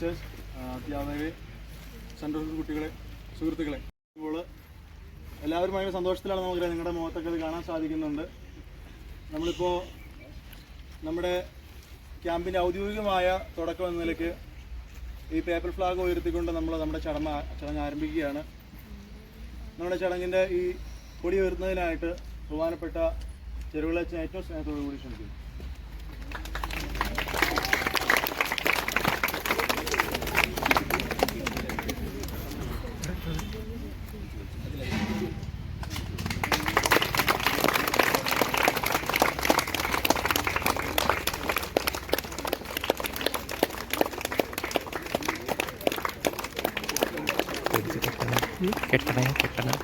Sisters അധ്യാപകരെ central കുട്ടികളെ സുഹൃത്തുക്കളെ. ഇപ്പോൾ എല്ലാവരും ഭയങ്കര സന്തോഷത്തിലാണ് നമുക്ക് നിങ്ങളുടെ മുഖത്തൊക്കെ കാണാൻ സാധിക്കുന്നുണ്ട്. നമ്മളിപ്പോൾ നമ്മുടെ ക്യാമ്പിന്റെ ഔദ്യോഗികമായ തുടക്കം എന്ന നിലയ്ക്ക് ഈ പേപ്പർ ഫ്ലാഗ് ഉയർത്തിക്കൊണ്ട് നമ്മൾ നമ്മുടെ ചടങ്ങ് ചടങ്ങ് ആരംഭിക്കുകയാണ്. നമ്മുടെ ചടങ്ങിന്റെ ഈ കൊടി ഉയർത്തുന്നതിനായിട്ട് ബഹുമാനപ്പെട്ട ചെറുവിളച്ചൻ ഏറ്റവും സ്നേഹത്തോടു കൂടി ക്ഷണിക്കുന്നു. കെട്ടണേ കെട്ടണേ.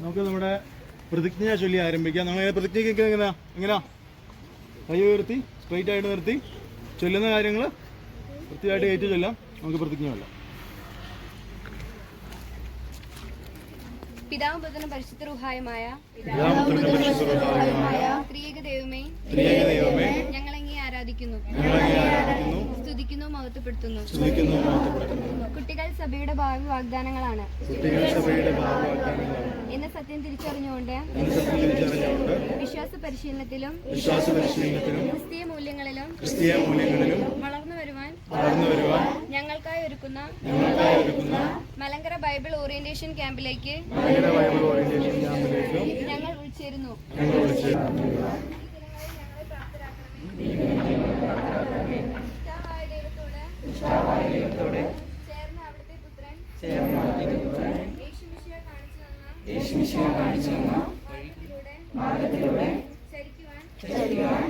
നമുക്ക് നമ്മുടെ പ്രതിജ്ഞ ചൊല്ലി ആരംഭിക്കാം. നമ്മൾ പ്രതിജ്ഞയ്ക്ക് എങ്ങനെയാ എങ്ങനെയാ കൈ ഉയർത്തി സ്ട്രൈറ്റ് ആയിട്ട് നിർത്തി. ചൊല്ലുന്ന കാര്യങ്ങൾ കൃത്യമായിട്ട് ഏറ്റു ചൊല്ലാം. നമുക്ക് പ്രതിജ്ഞ കൊല്ലാം പിതാവും പുത്രനും പരിശുദ്ധ റുഹായുമായ ത്രിയേക ദൈവമേ ഞങ്ങളെങ്ങി ആരാധിക്കുന്നു? സ്തുതിക്കുന്നു മഹത്വപ്പെടുത്തുന്നു. കുട്ടികൾ സഭയുടെ ഭാവി വാഗ്ദാനങ്ങളാണ് എന്ന സത്യം തിരിച്ചറിഞ്ഞുകൊണ്ട് വിശ്വാസ പരിശീലനത്തിലും ക്രിസ്തീയ മൂല്യങ്ങളിലും ക്രിസ്തീയ മൂല്യങ്ങളിലും വളർന്നു വളർന്നു വരുവാൻ ഞങ്ങൾക്കായി ഒരുക്കുന്ന ഞങ്ങൾക്കായി ഒരുക്കുന്ന മലങ്കര ബൈബിൾ ഓറിയന്റേഷൻ ക്യാമ്പിലേക്ക് മലങ്കര ബൈബിൾ ഓറിയന്റേഷൻ ക്യാമ്പിലേക്ക് ഞങ്ങൾ വിളിച്ചിരുന്നു ഞങ്ങൾ വിളിച്ചു ഇഷ്ടാവായ ദൈവത്തോട് ചേർന്ന് അവിടുത്തെ പുത്രൻ യേശുമിശിഹ കാണിച്ചു തന്ന മാർഗത്തിലൂടെ ചരിക്കുവാൻ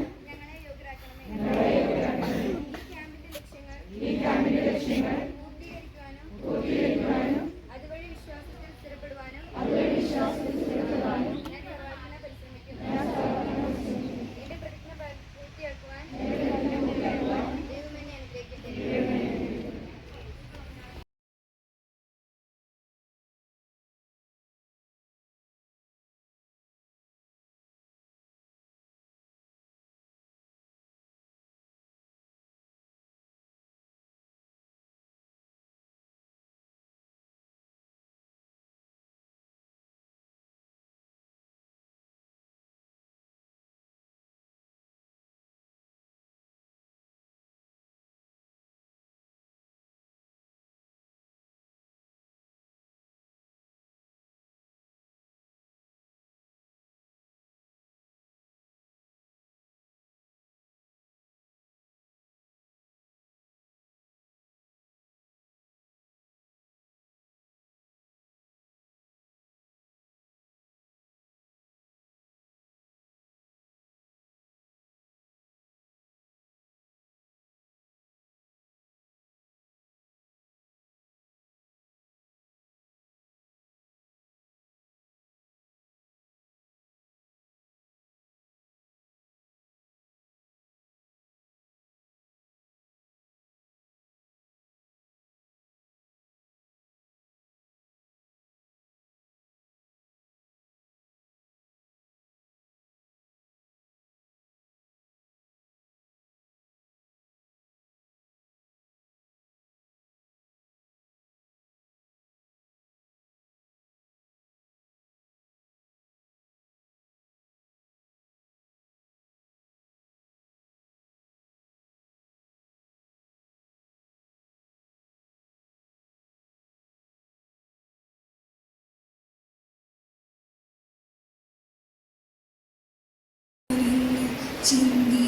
心里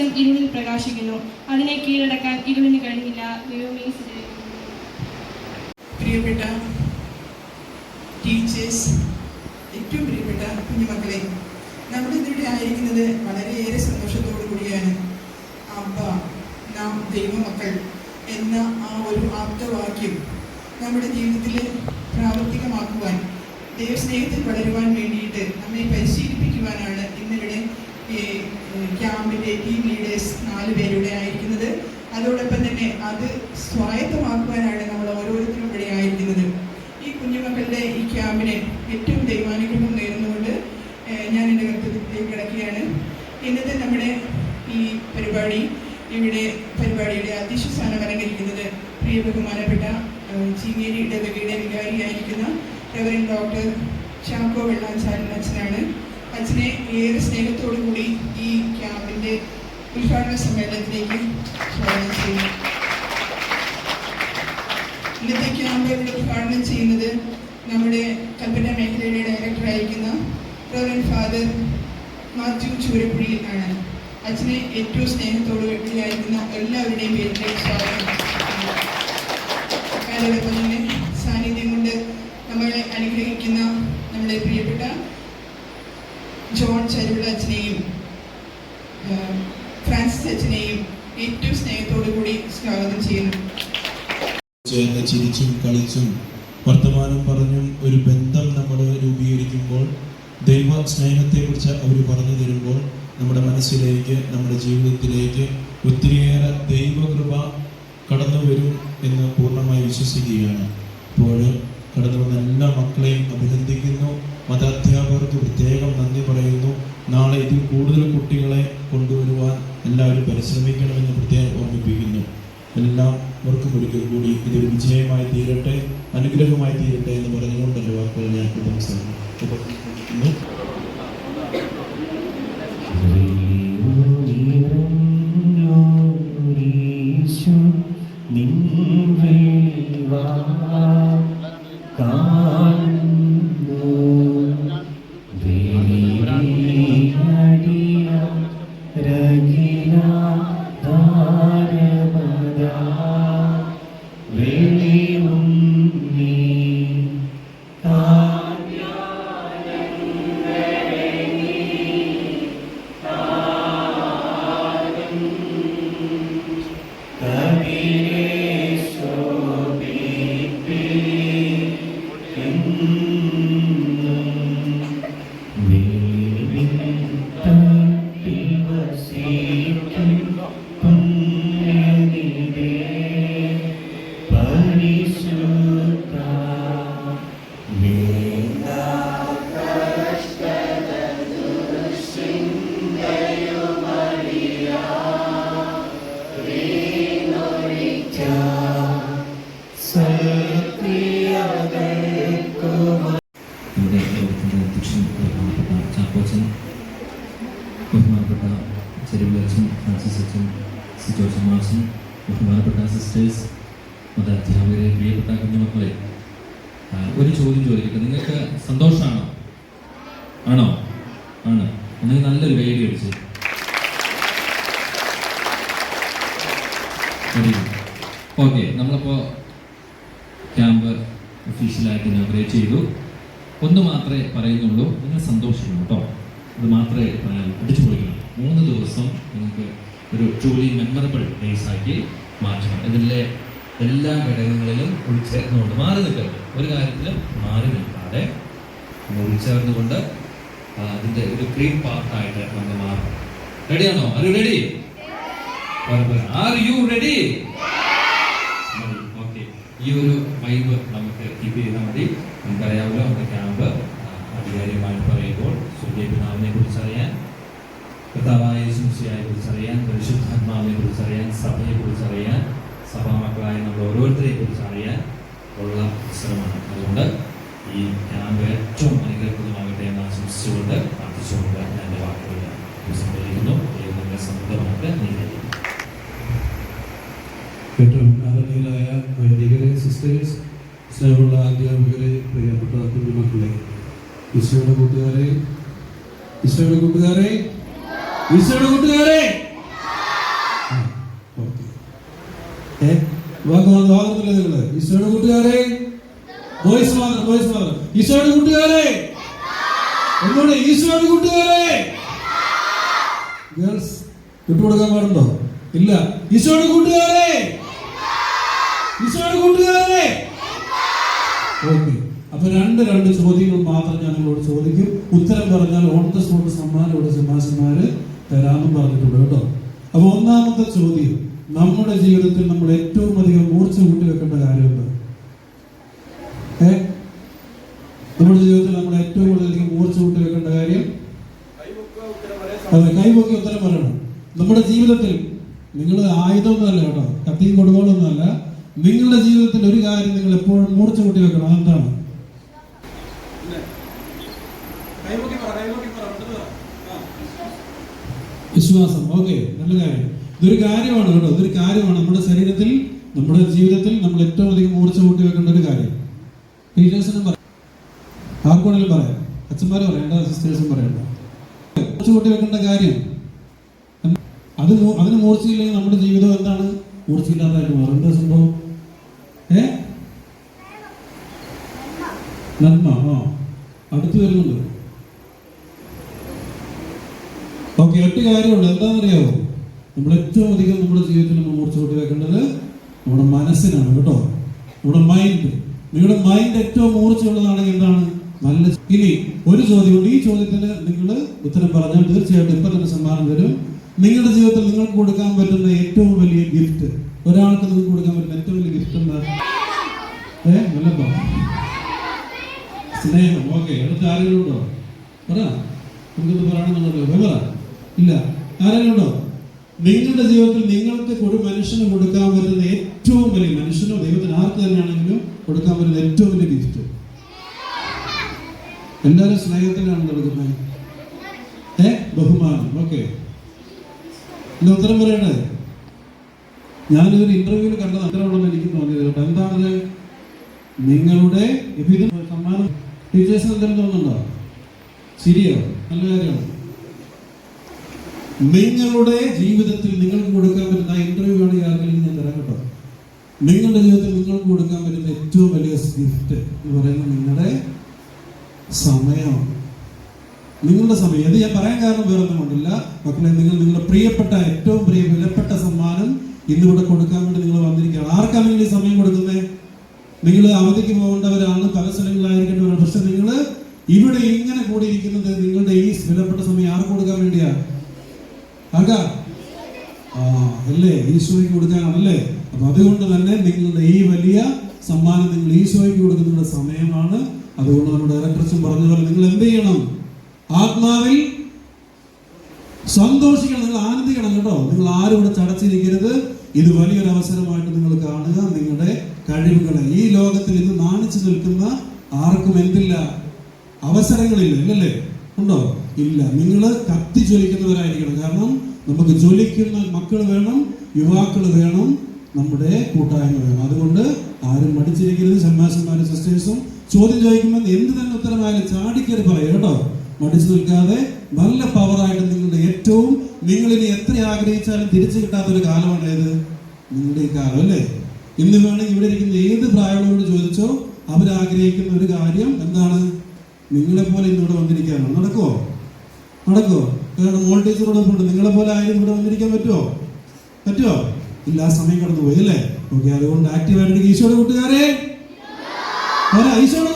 വെളിച്ചം ഇരുളിൽ പ്രകാശിക്കുന്നു. അതിനെ കീഴടക്കാൻ ഇരുളിന് കഴിഞ്ഞില്ല. ദൈവമേ പ്രിയപ്പെട്ട ടീച്ചേഴ്സ് ഏറ്റവും പ്രിയപ്പെട്ട കുഞ്ഞുമക്കളെ നമ്മൾ ഇതിവിടെ ആയിരിക്കുന്നത് വളരെയേറെ സന്തോഷത്തോടു കൂടിയാണ് അബ്ബ നാം ദൈവമക്കൾ എന്ന ആ ഒരു ആപ്തവാക്യം നമ്മുടെ ജീവിതത്തിൽ പ്രാവർത്തികമാക്കുവാൻ ദൈവസ്നേഹത്തിൽ വളരുവാൻ വേണ്ടിയിട്ട് നമ്മെ പരിശീലിപ്പിക്കുവാനാണ് ഇന്നിവിടെ ക്യാമ്പിന്റെ ടീം ലീഡേഴ്സ് നാല് പേരുടെ ആയിരിക്കുന്നത്. അതോടൊപ്പം തന്നെ അത് സ്വായത്തമാക്കുവാനാണ് നമ്മൾ ഇന്നത്തെ ക്യാമ്പ് ഇവിടെ ഉദ്ഘാടനം ചെയ്യുന്നത് നമ്മുടെ കൽപ്പറ്റ മേഖലയുടെ ഡയറക്ടറായിരിക്കുന്ന റവറൻ ഫാദർ മാത്യു ചൂരപ്പുഴി ആണ്. അച്ഛനെ ഏറ്റവും സ്നേഹത്തോട് വീട്ടിലായിരിക്കുന്ന എല്ലാവരുടെയും പേരിലേക്ക് സ്വാഗതം. അതോടൊപ്പം തന്നെ സാന്നിധ്യം കൊണ്ട് നമ്മളെ അനുഗ്രഹിക്കുന്ന നമ്മുടെ പ്രിയപ്പെട്ട ജോൺ ചരുവിള അച്ഛനെയും ആ, ഫ്രാൻസിസ് അച്ഛനെയും ഏറ്റവും സ്നേഹത്തോടു കൂടി സ്വാഗതം ചെയ്യുന്നു ചേർന്ന് ചിരിച്ചും കളിച്ചും വർത്തമാനം പറഞ്ഞും ഒരു ബന്ധം നമ്മൾ രൂപീകരിക്കുമ്പോൾ ദൈവ സ്നേഹത്തെക്കുറിച്ച് അവർ പറഞ്ഞു തരുമ്പോൾ നമ്മുടെ മനസ്സിലേക്ക് നമ്മുടെ ജീവിതത്തിലേക്ക് ഒത്തിരിയേറെ ദൈവകൃപ കടന്നു വരും എന്ന് പൂർണമായി വിശ്വസിക്കുകയാണ്. അപ്പോൾ കടന്നു വന്ന എല്ലാ മക്കളെയും അഭിനന്ദിക്കുന്നു. മതാധ്യാപകർക്ക് പ്രത്യേകം നന്ദി പറയുന്നു. നാളെ ഇതിൽ കൂടുതൽ കുട്ടികളെ കൊണ്ടുവരുവാൻ എല്ലാവരും പരിശ്രമിക്കണമെന്ന് പ്രത്യേകം എല്ലാവർക്കും ഒരിക്കൽ കൂടി ഇതൊരു വിജയമായി തീരട്ടെ അനുഗ്രഹമായി തീരട്ടെ എന്ന് പറഞ്ഞുകൊണ്ട് എന്റെ വാക്കുകൾ ഞാൻ ഉപസംഹരിക്കുന്നു ഇവിടെ ബഹുമാനപ്പെട്ട ചെരുവിലച്ചൻ ഫ്രാൻസിസ് അച്ഛൻ സി ജോർജ് മാച്ചൻ ബഹുമാനപ്പെട്ട സിസ്റ്റേഴ്സ് മത അധ്യാപകരെ പ്രിയപ്പെട്ട കുഞ്ഞുമക്കളെ ഒരു ചോദ്യം ചോദിക്കട്ടെ. നിങ്ങൾക്ക് സന്തോഷമാണോ ആണോ? ആണ്. നിങ്ങൾ നല്ലൊരു കൈയടി അടിച്ച്. ഓക്കെ നമ്മളപ്പോൾ ക്യാമ്പ് ഒഫീഷ്യലായിട്ട് ഇനോഗ്രേറ്റ് ചെയ്തു. ഒന്ന് മാത്രമേ പറയുന്നുള്ളൂ. നിങ്ങൾ സന്തോഷിക്കണം കേട്ടോ. അത് മാത്രമേ പറയാൻ അടിച്ചു പൊളിക്കണം മൂന്ന് ദിവസം നിങ്ങൾക്ക് ഒരു ട്രൂലി മെമ്മറബിൾ ഡേയ്സ് ആക്കി മാറ്റണം. ഇതിലെ എല്ലാ ഘടകങ്ങളിലും ഉൾച്ചേർന്നുകൊണ്ട് മാറി നിൽക്കരുത്. ഒരു കാര്യത്തിലും മാറി നിൽക്കാതെ ഉൾച്ചേർന്നുകൊണ്ട് അതിന്റെ ഒരു ക്രീം പാർട്ടായിട്ട് നമ്മൾ മാറണം. റെഡിയാണോ are you ready are you ready okay ഈ ഒരു വൈബ് നമുക്ക് കീപ്പ് ചെയ്താൽ മതി. നമുക്കറിയാമല്ലോ നമ്മുടെ ക്യാമ്പ് ആധികാരികമായിട്ട് കർത്താവായ ശംസിയായെ കുറിച്ചറിയാൻ പരിശുദ്ധാത്മാവിനെ കുറിച്ചറിയാൻ സഭയെ കുറിച്ചറിയാൻ സഭാമക്കളായ നമ്മൾ ഓരോരുത്തരെയും കുറിച്ചറിയാൻ ഉള്ള അവസരമാണ്. അതുകൊണ്ട് ഈ ക്യാമ്പ് ഏറ്റവും അനുഗ്രഹപ്രദമാകട്ടെ എന്ന് ആശംസിച്ചുകൊണ്ട് പ്രാർത്ഥിച്ചുകൊണ്ട് ഞാൻ എന്റെ വാക്കുകൾ ഉപസംഹരിക്കുന്നു ദൈവം നിങ്ങളെ സമൃദ്ധമായിട്ട് നീങ്ങുന്നു ഏറ്റവും ആദരണീയ സിസ്റ്റേഴ്സ് സ്നേഹമുള്ള അധ്യാപകരെ പ്രിയപ്പെട്ട കുഞ്ഞുമക്കളെ ഈശോയുടെ കൂട്ടുകാരെ ഈശോയുടെ കൂട്ടുകാരെ ഈശോയുടെ കൂട്ടുകാരെ. വാങ്ങുന്നില്ല നിങ്ങൾ ഈശോയുടെ കൂട്ടുകാരെ. ബോയ്സ് മാത്രം ബോയ്സ് മാത്രം ഈശോയുടെ കൂട്ടുകാരെ. ഒന്നുകൂടെ ഈശോയുടെ കൂട്ടുകാരെ. ഗേൾസ് വിട്ടുകൊടുക്കാൻ പാടുണ്ടോ? ഇല്ല. ഈശോയുടെ കൂട്ടുകാരെ. ഈശോയുടെ കൂട്ടുകാരെ. ഓക്കെ. അപ്പൊ രണ്ട് രണ്ട് ചോദ്യങ്ങൾ മാത്രം ഞാൻ നിങ്ങളോട് ചോദിക്കും. ഉത്തരം പറഞ്ഞാൽ ഓൺ ദ സ്പോട്ട് സമ്മാനം ഇവിടെ സിംഹാസന്മാര് തരാമെന്ന് പറഞ്ഞിട്ടുണ്ട് കേട്ടോ. അപ്പൊ ഒന്നാമത്തെ ചോദ്യം നമ്മുടെ ജീവിതത്തിൽ നമ്മൾ ഏറ്റവും അധികം മൂർച്ച കൂട്ടി വെക്കേണ്ട കാര്യമുണ്ട്. ഏ? നമ്മുടെ ജീവിതത്തിൽ നമ്മൾ ഏറ്റവും കൂടുതൽ മൂർച്ച കൂട്ടി വെക്കേണ്ട കാര്യം? അതെ കൈപൊക്കി ഉത്തരം പറയണം. നമ്മുടെ ജീവിതത്തിൽ നിങ്ങൾ ആയുധമൊന്നുമല്ല കേട്ടോ കത്തിയും കൊടുക്കോളൊന്നുമല്ല നിങ്ങളുടെ ജീവിതത്തിൽ ഒരു കാര്യം നിങ്ങൾ എപ്പോഴും മൂർച്ച കൂട്ടി വെക്കണം അതെന്താണ്? വിശ്വാസം. ഓക്കെ നല്ല കാര്യം. ഇതൊരു കാര്യമാണ് കേട്ടോ. ഇതൊരു കാര്യമാണ് നമ്മുടെ ശരീരത്തിൽ നമ്മുടെ ജീവിതത്തിൽ നമ്മൾ ഏറ്റവും അധികം ഊർജം കൂട്ടി വെക്കേണ്ട ഒരു കാര്യം. ടീച്ചേഴ്സിനും പറയാം. ആർക്കാണെങ്കിലും പറയാം. അച്ഛന്മാരും പറയണ്ട സിസ്റ്റേഴ്സും പറയണ്ട. ഊർജം കൂട്ടി വെക്കേണ്ട കാര്യം. അത് അതിന് മൂർച്ചയില്ലെങ്കിൽ നമ്മുടെ ജീവിതം എന്താണ്? മൂർച്ചയില്ലാതായിട്ട് മാറും. സംഭവം? ഏ? നന്മ. ആ അടുത്ത് വരുന്നുണ്ട്. ഓക്കെ എട്ട് കാര്യമുണ്ട്. എന്താണെന്നറിയാവോ? നമ്മൾ ഏറ്റവും അധികം നമ്മുടെ ജീവിതത്തിൽ നമ്മൾ മൂർച്ച കൂട്ടി വെക്കേണ്ടത് നമ്മുടെ മനസ്സിനാണ് കേട്ടോ. നമ്മുടെ മൈൻഡ് നിങ്ങളുടെ മൈൻഡ് ഏറ്റവും മൂർച്ചയുള്ളതാണെങ്കിൽ എന്താണ്? നല്ല ഇനി ഒരു ചോദ്യമുണ്ട് ഈ ചോദ്യത്തിന് നിങ്ങൾ ഉത്തരം പറഞ്ഞാൽ തീർച്ചയായിട്ടും ഇപ്പൊ തന്നെ സമ്മാനം തരും. നിങ്ങളുടെ ജീവിതത്തിൽ നിങ്ങൾക്ക് കൊടുക്കാൻ പറ്റുന്ന ഏറ്റവും വലിയ ഗിഫ്റ്റ് ഒരാൾക്ക് നിങ്ങൾക്ക് കൊടുക്കാൻ പറ്റുന്ന ഏറ്റവും വലിയ ഗിഫ്റ്റ് എന്താ? ഏ നല്ല സ്നേഹം. ഓക്കെ അടുത്ത ആരെങ്കിലും ഉണ്ടോ? പറ. നമുക്കൊന്ന് പറയണമെന്നുണ്ടല്ലോ. പറ ഇല്ല. ആരെങ്കിലുണ്ടോ നിങ്ങളുടെ ജീവിതത്തിൽ നിങ്ങൾക്ക് ഒരു മനുഷ്യന് കൊടുക്കാൻ പറ്റുന്ന ഏറ്റവും വലിയ മനുഷ്യനോ ദൈവത്തിന് ആർക്ക് തന്നെയാണെങ്കിലും കൊടുക്കാൻ പറ്റുന്ന ഏറ്റവും വലിയ ഗിഫ്റ്റ് എല്ലാവരും സ്നേഹത്തിനാണ് കൊടുക്കുന്നത്. ഏ? ബഹുമാനം. ഓക്കെ. എന്താ ഉത്തരം പറയണത് ഞാനിതൊരു ഇന്റർവ്യൂവിൽ കണ്ടത് അത്രയുള്ളൂ എനിക്ക് തോന്നിയത് കേട്ടോ. എന്താണത് നിങ്ങളുടെ സമ്മാനം. ടീച്ചേഴ്സിന് എന്തെങ്കിലും തോന്നുന്നുണ്ടോ? ശരിയോ? നല്ല കാര്യമാണ്? നിങ്ങളുടെ ജീവിതത്തിൽ നിങ്ങൾക്ക് കൊടുക്കാൻ പറ്റുന്ന ഇന്റർവ്യൂ ആണ് ആർക്കെങ്കിലും ഞാൻ തരാം കേട്ടോ. നിങ്ങളുടെ ജീവിതത്തിൽ നിങ്ങൾക്ക് കൊടുക്കാൻ പറ്റുന്ന ഏറ്റവും വലിയ ഗിഫ്റ്റ് എന്ന് പറയുന്നത് നിങ്ങളുടെ സമയമാണ് നിങ്ങളുടെ സമയം. ഇത് ഞാൻ പറയാൻ കാരണം വേറെ കൊണ്ടില്ല. മക്കളെ നിങ്ങൾ നിങ്ങളുടെ പ്രിയപ്പെട്ട ഏറ്റവും പ്രിയ വിലപ്പെട്ട സമ്മാനം ഇന്നിവിടെ കൊടുക്കാൻ വേണ്ടി നിങ്ങൾ വന്നിരിക്കുകയാണ്. ആർക്കാണ് നിങ്ങൾ ഈ സമയം കൊടുക്കുന്നത്? നിങ്ങൾ അവധിക്ക് പോകേണ്ടവരാണ് പല സ്ഥലങ്ങളിലായിരിക്കേണ്ടവരാണ്. പക്ഷെ നിങ്ങൾ ഇവിടെ ഇങ്ങനെ കൂടിയിരിക്കുന്നത് നിങ്ങളുടെ ഈ വിലപ്പെട്ട സമയം ആർക്ക് കൊടുക്കാൻ വേണ്ടിയാ ആർക്കാ ആ അല്ലേ? ഈശോയ്ക്ക് കൊടുക്കാനാണല്ലേ അപ്പൊ അതുകൊണ്ട് തന്നെ നിങ്ങളുടെ ഈ വലിയ സമ്മാനം നിങ്ങൾ ഈശോയ്ക്ക് കൊടുക്കുന്ന സമയമാണ്. അതുകൊണ്ട് നമ്മുടെ ഡയറക്ടർസും പറഞ്ഞ പോലെ നിങ്ങൾ എന്ത് ചെയ്യണം? ആത്മാവിൽ സന്തോഷിക്കണം നിങ്ങൾ ആനന്ദിക്കണം കേട്ടോ. നിങ്ങൾ ആരും ഇവിടെ ചടച്ചിരിക്കരുത് ഇത് വലിയൊരു അവസരമായിട്ട് നിങ്ങൾ കാണുക. നിങ്ങളുടെ കഴിവുകളെ. ഈ ലോകത്തിൽ ഇന്ന് നാണിച്ചു നിൽക്കുന്ന ആർക്കും എന്തില്ല? അവസരങ്ങളില്ല. ഇല്ലല്ലേ ഉണ്ടോ? ഇല്ല. നിങ്ങൾ കത്തി ജ്വലിക്കുന്നവരായിരിക്കണം. കാരണം നമുക്ക് ജ്വലിക്കുന്ന മക്കൾ വേണം യുവാക്കൾ വേണം നമ്മുടെ കൂട്ടായ്മ വേണം. അതുകൊണ്ട് ആരും മടിച്ചിരിക്കരുത്. ഷമ്മാശന്മാരും സിസ്റ്റേഴ്സും ചോദ്യം ചോദിക്കുമ്പോൾ എന്ത് തന്നെ ഉത്തരമായാലും ചാടിക്കരുത് പറയും കേട്ടോ. മടിച്ചു നിൽക്കാതെ നല്ല പവറായിട്ട് നിങ്ങളുടെ ഏറ്റവും നിങ്ങൾ ഇനി എത്ര ആഗ്രഹിച്ചാലും തിരിച്ചു കിട്ടാത്ത ഒരു കാലമാണ് ഏത്? നിങ്ങളുടെ ഈ കാലം അല്ലേ? ഇന്ന് വേണമെങ്കിൽ ഇവിടെ ഇരിക്കുന്ന ഏത് പ്രായമുള്ളവരോട് ചോദിച്ചോ അവരാഗ്രഹിക്കുന്ന ഒരു കാര്യം എന്താണ്? നിങ്ങളെപ്പോലെ ഇന്നിവിടെ ഇന്ന് വന്നിരിക്കാനാണ് നടക്കുമോ നടക്കുമോ നിങ്ങളുടെ മോൾ ടീച്ചറോട് ഉണ്ട്. നിങ്ങളെ പോലെ ആരും ഇവിടെ വന്നിരിക്കാൻ പറ്റുമോ? പറ്റുമോ? ഇല്ല സമയം കടന്നു പോയി അല്ലേ? ഓക്കെ അതുകൊണ്ട് ആക്റ്റീവായിട്ട് ഈശോയുടെ കൂട്ടുകാരെ? ഈശോയുടെ